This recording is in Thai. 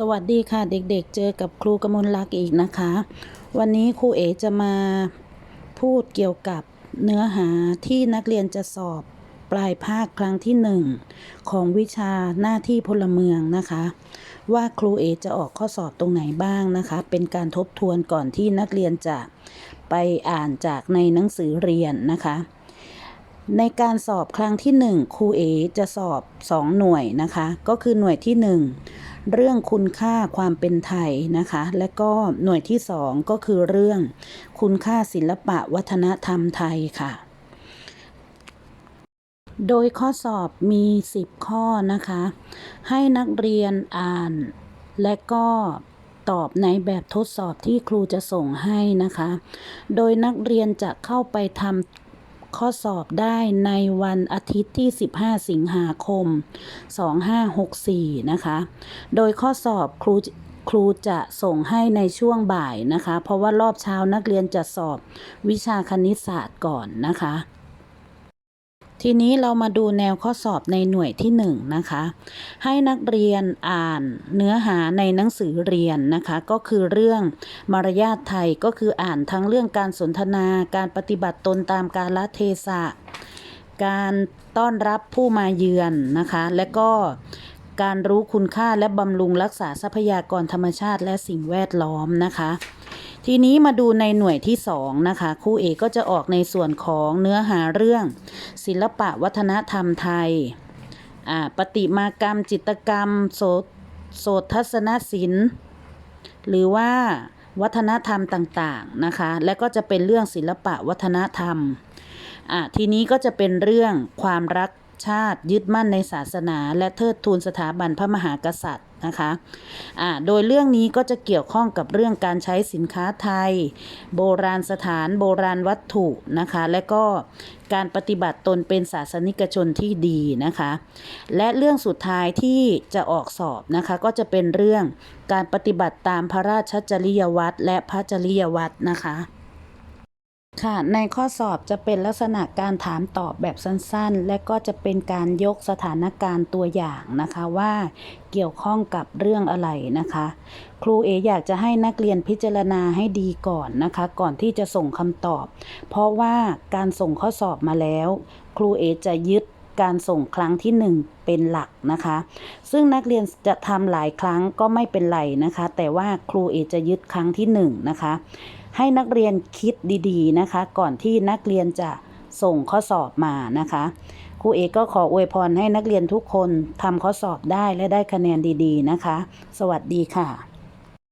สวัสดีค่ะเด็กๆ เจอกับครูกมลลักษณ์อีกนะคะ วันนี้ครูเอจะมาพูดเกี่ยวกับเนื้อหาที่นักเรียนจะสอบปลายภาคครั้งที่หนึ่งของวิชาหน้าที่พลเมืองนะคะ ว่าครูเอจะออกข้อสอบตรงไหนบ้างนะคะ เป็นการทบทวนก่อนที่นักเรียนจะไปอ่านจากในหนังสือเรียนนะคะ ในการสอบครั้งที่1ครูเอจะสอบ2หน่วยนะคะ ก็คือหน่วยที่1 เรื่องคุณค่าความเป็นไทยนะคะ และก็หน่วยที่ 2 ก็คือเรื่องคุณค่าศิลปะวัฒนธรรมไทยค่ะ โดยข้อสอบมี 10 ข้อนะคะ ให้นักเรียนอ่าน และก็ตอบในแบบทดสอบที่ครูจะส่งให้นะคะ โดยนักเรียนจะเข้าไปทำ ข้อสอบได้ในวันอาทิตย์ที่ 15 สิงหาคม 2564 นะคะ โดยข้อสอบครูครูจะส่งให้ในช่วงบ่ายนะคะ เพราะว่ารอบเช้านักเรียนจะสอบวิชาคณิตศาสตร์ก่อนนะคะ ทีนี้เรามาดูแนวข้อสอบในหน่วยที่1นนะคะ ให้นักเรียนอ่านเนื้อหาในหนังสือเรียนนะคะ ก็คือเรื่องมารยาทไทยก็คืออ่านทั้งเรื่องการสนทนา การปฏิบัติตนตามกาลเทศะ การต้อนรับผู้มาเยือนนะคะ และก็การรู้คุณค่าและบำรุงรักษาทรัพยากรธรรมชาติและสิ่งแวดล้อมนะคะ ทีนี้มาดูในหน่วยที่2นะคะครูเอกก็จะออกในส่วนของเนื้อหาเรื่อง ศิลปะวัฒนธรรมไทยปฏิมากรรม จิตรกรรม โสโสทัศนศิลป์หรือว่าวัฒนธรรมต่างๆนะคะ และก็จะเป็นเรื่องศิลปะวัฒนธรรมอะทีนี้ก็จะเป็นเรื่องความรักชาติยึดมั่นในศาสนา และเทิดทูนสถาบันพระมหากษัตริย์ นะคะะโดยเรื่องนี้ก็จะเกี่ยวข้องกับเรื่องการใช้สินค้าไทย โบราณสถานโบราณวัตถุนะคะ และก็การปฏิบัติตนเป็นศาสนิกชนที่ดีนะคะ และเรื่องสุดท้ายที่จะออกสอบนะคะ ก็จะเป็นเรื่องการปฏิบัติตามพระราชจริยวัตรและพระจริยวัตรนะคะ ค่ะในข้อสอบจะเป็นลักษณะการถามตอบแบบสั้นๆ และก็จะเป็นการยกสถานการณ์ตัวอย่างนะคะว่าเกี่ยวข้องกับเรื่องอะไรนะคะ ครูเออยากจะให้นักเรียนพิจารณาให้ดีก่อนนะคะ ก่อนที่จะส่งคำตอบ เพราะว่าการส่งข้อสอบมาแล้ว ครูเอจะยึด การส่งครั้งที่ 1 เป็นหลักนะคะ ซึ่งนักเรียนจะทำหลายครั้งก็ไม่เป็นไรนะคะ แต่ว่าครูเอจะยึดครั้งที่ 1 นะคะ ให้นักเรียนคิดดีๆนะคะ ก่อนที่นักเรียนจะส่งข้อสอบมานะคะครูเอกก็ขออวยพรให้นักเรียนทุกคนทำข้อสอบได้และได้คะแนนดีๆนะคะ สวัสดีค่ะ